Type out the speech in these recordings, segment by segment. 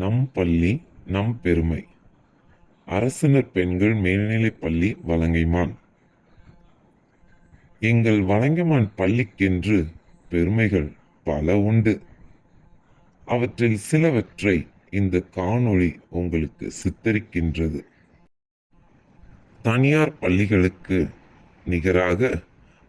நம் பள்ளி நம் பெருமை. அரசினர் பெண்கள் மேல்நிலைப் பள்ளி வலங்கைமான் எங்கள் வலங்கைமான் பள்ளிக்கென்று பெருமைகள் பல உண்டு. அவற்றில் சிலவற்றை இந்த காணொளி உங்களுக்கு சித்தரிக்கின்றது. தனியார் பள்ளிகளுக்கு நிகராக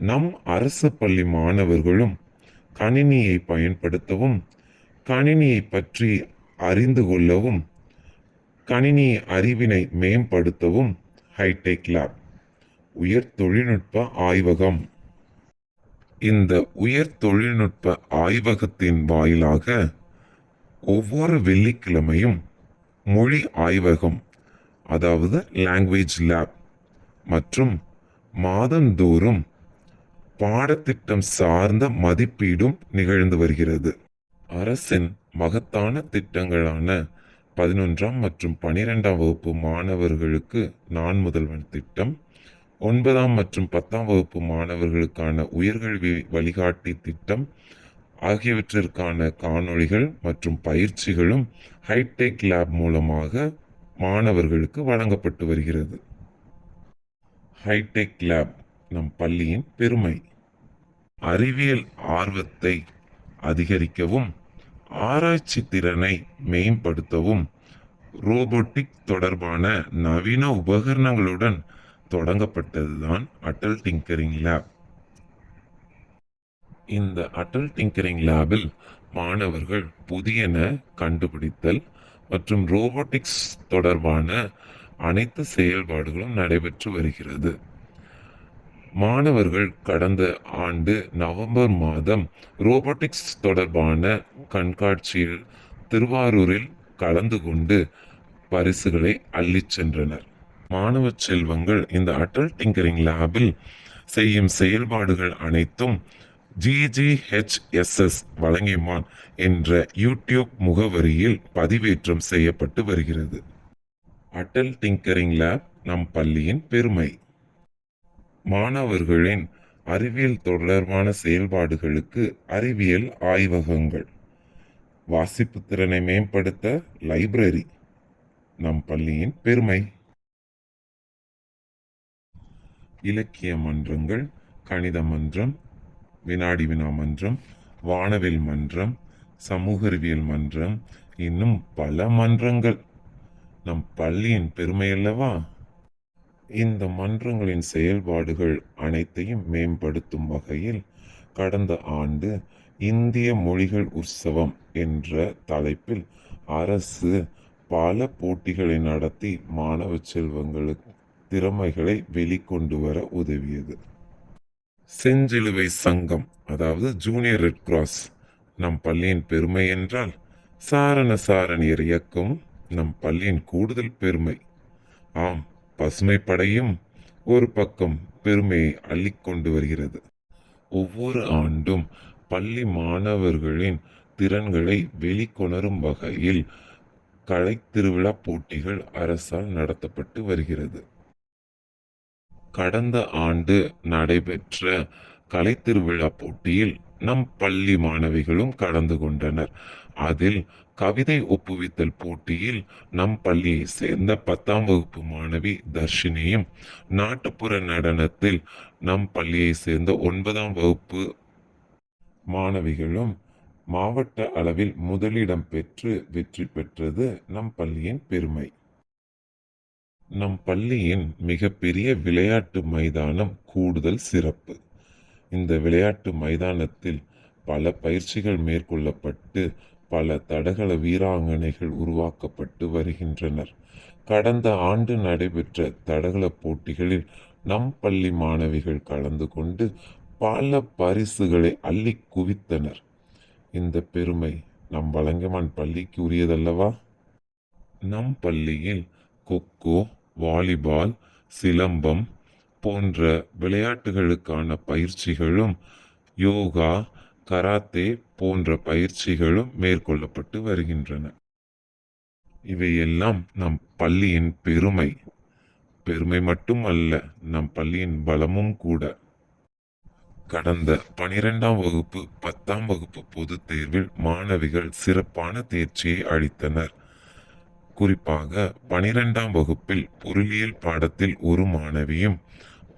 நம் அரசு பள்ளி மாணவர்களும் கணினியை பயன்படுத்தவும் கணினியை பற்றி அறிந்து கொள்ளவும் கணினி அறிவினை மேம்படுத்தவும் ஹைடெக் லேப் உயர் தொழில்நுட்ப ஆய்வகம். இந்த உயர் தொழில்நுட்ப ஆய்வகத்தின் வாயிலாக ஒவ்வொரு வெள்ளிக்கிழமையும் மொழி ஆய்வகம் அதாவது லாங்குவேஜ் லேப் மற்றும் மாதந்தோறும் பாடத்திட்டம் சார்ந்த மதிப்பீடும் நிகழ்ந்து வருகிறது. அரசின் மகத்தான திட்டங்களான பதினொன்றாம் மற்றும் பனிரெண்டாம் வகுப்பு மாணவர்களுக்கு நான் முதல்வன் திட்டம் ஒன்பதாம் மற்றும் பத்தாம் வகுப்பு மாணவர்களுக்கான உயர்கல்வி வழிகாட்டி திட்டம் ஆகியவற்றிற்கான காணொளிகள் மற்றும் பயிற்சிகளும் ஹைடெக் லேப் மூலமாக மாணவர்களுக்கு வழங்கப்பட்டு வருகிறது. ஹைடெக் லேப் நம் பள்ளியின் பெருமை. அறிவியல் ஆர்வத்தை அதிகரிக்கவும் ஆராய்ச்சி திறனை மேம்படுத்தவும் ரோபோட்டிக் தொடர்பான நவீன உபகரணங்களுடன் தொடங்கப்பட்டதுதான் அட்டல் டிங்கரிங் லேப். இந்த அட்டல் டிங்கரிங் லேபில் மாணவர்கள் புதியன கண்டுபிடித்தல் மற்றும் ரோபோட்டிக்ஸ் தொடர்பான அனைத்து செயல்பாடுகளும் நடைபெற்று வருகிறது. மாணவர்கள் கடந்த ஆண்டு நவம்பர் மாதம் ரோபோட்டிக்ஸ் தொடர்பான கண்காட்சியில் திருவாரூரில் கலந்து கொண்டு பரிசுகளை அள்ளிச் சென்றனர். மாணவ செல்வங்கள் இந்த அட்டல் டிங்கரிங் லேபில் செய்யும் செயல்பாடுகள் அனைத்தும் ஜிஜிஹெச்எஸ்எஸ் வழங்கிமான் என்ற யூடியூப் முகவரியில் பதிவேற்றம் செய்யப்பட்டு வருகிறது. அட்டல் டிங்கரிங் லேப் நம் பள்ளியின் பெருமை. மாணவர்களின் அறிவியல் தொடர்பான செயல்பாடுகளுக்கு அறிவியல் ஆய்வகங்கள். வாசிப்பு திறனை மேம்படுத்த லைப்ரரி நம் பள்ளியின் பெருமை. இலக்கிய மன்றங்கள் கணித மன்றம் வினாடி வினா மன்றம் வானவில் மன்றம் சமூக அறிவியல் மன்றம் இன்னும் பல மன்றங்கள். நம் பள்ளியின் பெருமை அல்லவா? இந்த மன்றங்களின் செயல்பாடுகள் அனைத்தையும் மேம்படுத்தும் வகையில் கடந்த ஆண்டு இந்திய மொழிகள் உற்சவம் என்ற தலைப்பில் அரசு பல போட்டிகளை நடத்தி மாணவ செல்வங்களுக்கு திறமைகளை வெளிக்கொண்டு வர உதவியது. செஞ்சிலுவை சங்கம் அதாவது ஜூனியர் ரெட் கிராஸ் நம் பள்ளியின் பெருமை என்றால் சாரண சாரணியர் இயக்கம் நம் பள்ளியின் கூடுதல் பெருமை. ஆம் பசுமை படையும் ஒரு பக்கம் பெருமையை அள்ளிக்கொண்டு வருகிறது. ஒவ்வொரு ஆண்டும் பள்ளி மாணவர்களின் திறன்களை வெளிக்கொணரும் வகையில் கலை திருவிழா போட்டிகள் அரசால் நடத்தப்பட்டு வருகிறது. கடந்த ஆண்டு நடைபெற்ற கலை திருவிழா போட்டியில் நம் பள்ளி மாணவிகளும் கலந்து கொண்டனர். அதில் கவிதை ஒப்புவித்தல் போட்டியில் நம் பள்ளியை சேர்ந்த பத்தாம் வகுப்பு மாணவி தர்ஷினியும் நாட்டுப்புற நடனத்தில் நம் பள்ளியை சேர்ந்த ஒன்பதாம் வகுப்பு மாணவிகளும் மாவட்ட அளவில் முதலிடம் பெற்று வெற்றி பெற்றது நம் பள்ளியின் பெருமை. நம் பள்ளியின் மிகப்பெரிய விளையாட்டு மைதானம் கூடுதல் சிறப்பு. இந்த விளையாட்டு மைதானத்தில் பல பயிற்சிகள் மேற்கொள்ளப்பட்டு பல தடகள வீராங்கனைகள் உருவாக்கப்பட்டு வருகின்றனர். கடந்த ஆண்டு நடைபெற்ற தடகள போட்டிகளில் நம் பள்ளி மாணவிகள் கலந்து கொண்டு பல பரிசுகளை அள்ளி குவித்தனர். இந்த பெருமை நம் வழங்கமான் பள்ளிக்கு உரியதல்லவா? நம் பள்ளியில் கொக்கோ வாலிபால் சிலம்பம் போன்ற விளையாட்டுகளுக்கான பயிற்சிகளும் யோகா கராத்தே போன்ற பயிற்சிகளும் மேற்கொள்ளப்பட்டு வருகின்றன. இவையெல்லாம் நம் பள்ளியின் பெருமை. பெருமை மட்டும் அல்ல நம் பள்ளியின் பலமும் கூட. கடந்த பனிரெண்டாம் வகுப்பு பத்தாம் வகுப்பு பொதுத் தேர்வில் மாணவிகள் சிறப்பான தேர்ச்சியை அளித்தனர். குறிப்பாக பனிரெண்டாம் வகுப்பில் பொருளியல் பாடத்தில் ஒரு மாணவியும்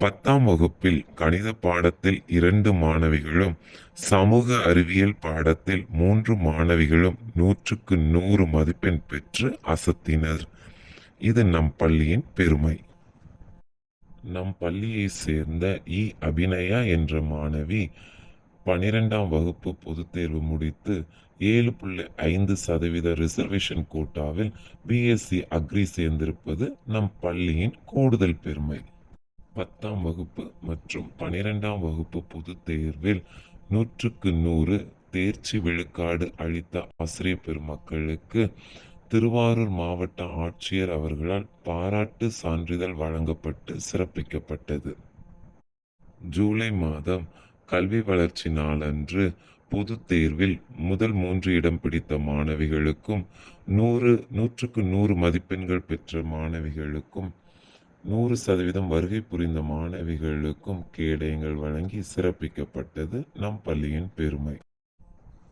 பத்தாம் வகுப்பில் கணித பாடத்தில் இரண்டு மாணவிகளும் சமூக அறிவியல் பாடத்தில் மூன்று மாணவிகளும் நூற்றுக்கு நூறு மதிப்பெண் பெற்று அசத்தினர். இது நம் பள்ளியின் பெருமை. நம் பள்ளியை சேர்ந்த இ. அபிநயா என்ற மாணவி பனிரெண்டாம் வகுப்பு பொதுத் தேர்வு முடித்து ஏழு புள்ளி ஐந்து சதவீத ரிசர்வேஷன் கோட்டாவில் பிஎஸ்சி அக்ரி சேர்ந்திருப்பது நம் பள்ளியின் கூடுதல் பெருமை. பத்தாம் வகுப்பு மற்றும் பனிரெண்டாம் வகுப்பு பொதுத் தேர்வில் நூற்றுக்கு நூறு தேர்ச்சி விழுக்காடு அளித்த ஆசிரியர் பெருமக்களுக்கு திருவாரூர் மாவட்ட ஆட்சியர் அவர்களால் பாராட்டு சான்றிதழ் வழங்கப்பட்டு சிறப்பிக்கப்பட்டது. ஜூலை மாதம் கல்வி வளர்ச்சி நாளன்று பொதுத் தேர்வில் முதல் மூன்று இடம் பிடித்த மாணவிகளுக்கும் நூறு நூற்றுக்கு நூறு மதிப்பெண்கள் பெற்ற மாணவிகளுக்கும் நூறு சதவீதம் வருகை புரிந்த மாணவிகளுக்கும் கேடயங்கள் வழங்கி சிறப்பிக்கப்பட்டது நம் பள்ளியின் பெருமை.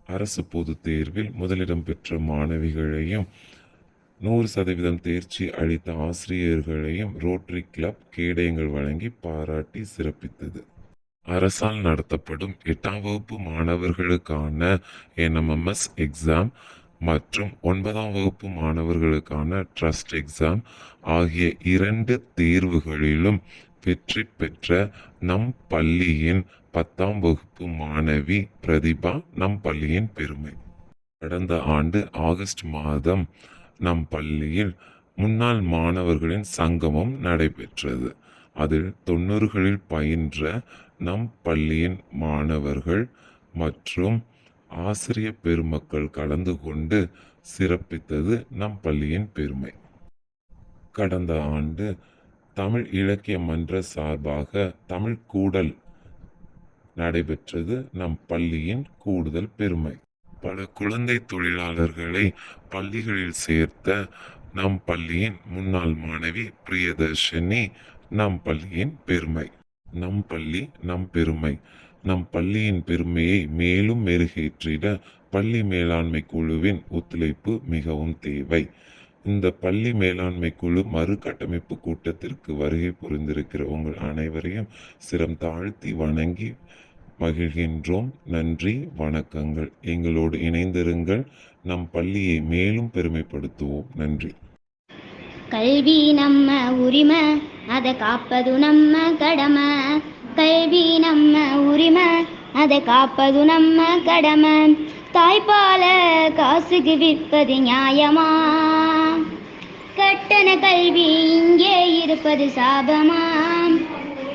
அரசு பொது தேர்வில் முதலிடம் பெற்ற மாணவிகளையும் நூறு சதவீதம் தேர்ச்சி அளித்த ஆசிரியர்களையும் ரோட்டரி கிளப் கேடயங்கள் வழங்கி பாராட்டி சிறப்பித்தது. அரசால் நடத்தப்படும் எட்டாம் வகுப்பு மாணவர்களுக்கான என்எம்எம்எஸ் எக்ஸாம் மற்றும் ஒன்பதாம் வகுப்பு மாணவர்களுக்கான ட்ரஸ்ட் எக்ஸாம் ஆகிய இரண்டு தேர்வுகளிலும் வெற்றி பெற்ற நம் பள்ளியின் பத்தாம் வகுப்பு மாணவி பிரதிபா நம் பள்ளியின் பெருமை. கடந்த ஆண்டு ஆகஸ்ட் மாதம் நம் பள்ளியில் முன்னாள் மாணவர்களின் சங்கமம் நடைபெற்றது. அதில் தொண்ணூறுகளில் பயின்ற நம் பள்ளியின் மாணவர்கள் மற்றும் ஆசிரிய பெருமக்கள் கலந்து கொண்டு சிறப்பித்தது நம் பள்ளியின் பெருமை. கடந்த ஆண்டு தமிழ் இலக்கிய மன்ற சார்பாக தமிழ் கூடல் நடைபெற்றது நம் பள்ளியின் கூடுதல் பெருமை. பல குழந்தை தொழிலாளர்களை பள்ளிகளில் சேர்த்த நம் பள்ளியின் முன்னாள் மாணவி பிரியதர்ஷினி நம் பள்ளியின் பெருமை. நம் பள்ளி நம் பெருமை. நம் பள்ளியின் பெருமையை மேலும் மெருகேற்றிட பள்ளி மேலாண்மை குழுவின் ஒத்துழைப்பு மிகவும் தேவை. இந்த பள்ளி மேலாண்மை குழு மறுகட்டமைப்பு கூட்டத்திற்கு வருகை புரிந்திருக்கிற உங்கள் அனைவரையும் சிரம் தாழ்த்தி வணங்கி மகிழ்கின்றோம். நன்றி வணக்கங்கள். எங்களோடு இணைந்திருங்கள். நம் பள்ளியை மேலும் பெருமைப்படுத்துவோம். நன்றி. கல்வி நம்ம உரிமை அதை காப்பது நம்ம கடமை. கல்வி நம்ம உரிமை அதை காப்பது நம்ம கடமை. தாய்ப்பால காசுக்கு விற்பது நியாயமா? கட்டண கல்வி இங்கே இருப்பது சாபமா?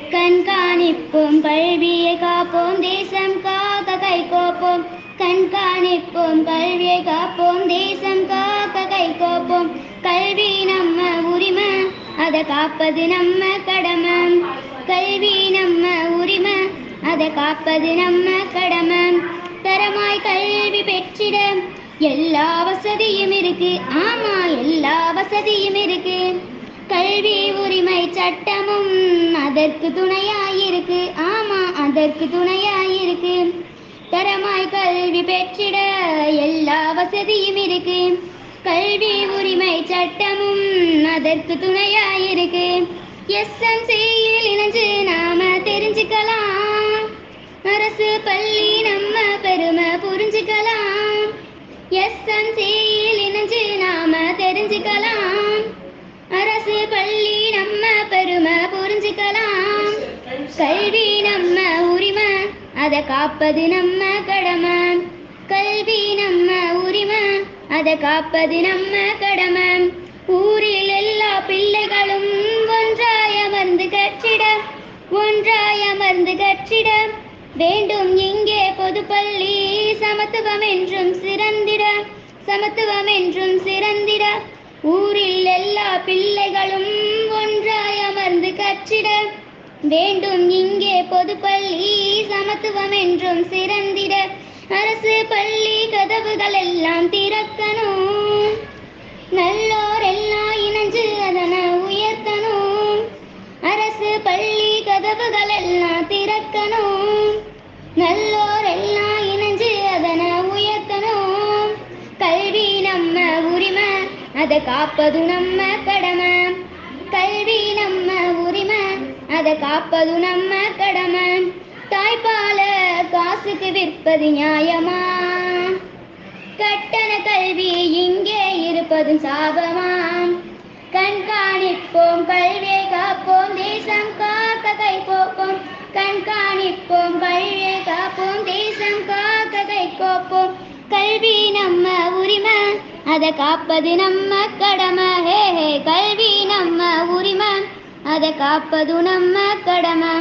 கண்காணிப்போம் கல்வியை காப்போம் தேசம் காக்க கை கோப்போம். கண்காணிப்போம் கல்வியை காப்போம் தேசம் காக்க கை கோப்போம். கல்வி நம்ம உரிமை அதை காப்பது நம்ம கடமை. கல்வி நம்ம உரிமை அதை காப்பது நம்ம கடமை. தரமாய் கல்வி பெற்றிட எல்லா வசதியும் இருக்கு. ஆமா எல்லா வசதியும் இருக்கு. கல்வி உரிமை சட்டமும் அதற்கு துணையாயிருக்கு ஆமா அதற்கு துணையாயிருக்கு தரமாய் கல்வி பெற்றிட எல்லா வசதியும் இருக்கு. கல்வி உரிமை சட்டமும் அதற்கு துணையாயிருக்கு எஸ்எம்சியில் இணைஞ்சு நாம தெரிஞ்சுக்கலாம். அரசு பள்ளி நம்ம பெருமை புரிஞ்சுக்கலாம். எஸ்எம்சியில் இணைஞ்சு நாம தெரிஞ்சுக்கலாம். அரசு பள்ளி நம்ம பெருமை புரிஞ்சுக்கலாம். கல்வி நம்ம உரிமை அதை காப்பது நம்ம கடமை. கல்வி நம்ம உரிமை அதை காப்பது நம்ம கடமை. ஊரில் எல்லா அமர்ந்து கற்றிட வேண்டும் இங்கே பொதுப்பள்ளி சமத்துவம் என்றும் சிறந்திட. சமத்துவம் என்றும் சிறந்திட. ஊரில் எல்லா பிள்ளைகளும் ஒன்றாய் அமர்ந்து கற்றிட. வேண்டும் இங்கே பொதுப்பள்ளி சமத்துவம் என்றும் சிறந்திட. அரசு பள்ளி கதவுகள் எல்லாம் திறக்கணும். நல்லோர் எல்லாம் இணைஞ்சு அதனை உயர்த்தணும். அரசு பள்ளி கதவுகள் எல்லாம் திறக்கணும். நல்லோர் எல்லாம் இணைஞ்சு அதனை உயர்த்தணும். கல்வி நம்ம உரிமை அதை காப்பது நம்ம கடமை. கல்வி நம்ம உரிமை அதை காப்பது நம்ம கடமை. தாய்ப்பால காசுக்கு விற்பது நியாயமா? கட்டண கல்வி இங்கே இருப்பதும் சாபமாம் கண்காணிப்போம் கல்வியை காப்போம் தேசம் காக்க கை கோப்போம் கண்காணிப்போம் கல்வியை காப்போம் தேசம் காக்க கை கோப்போம் கல்வி நம்ம உரிமை அதை காப்பது நம்ம கடமை. ஹே ஹே கல்வி நம்ம உரிமை அதை காப்பது நம்ம கடமை.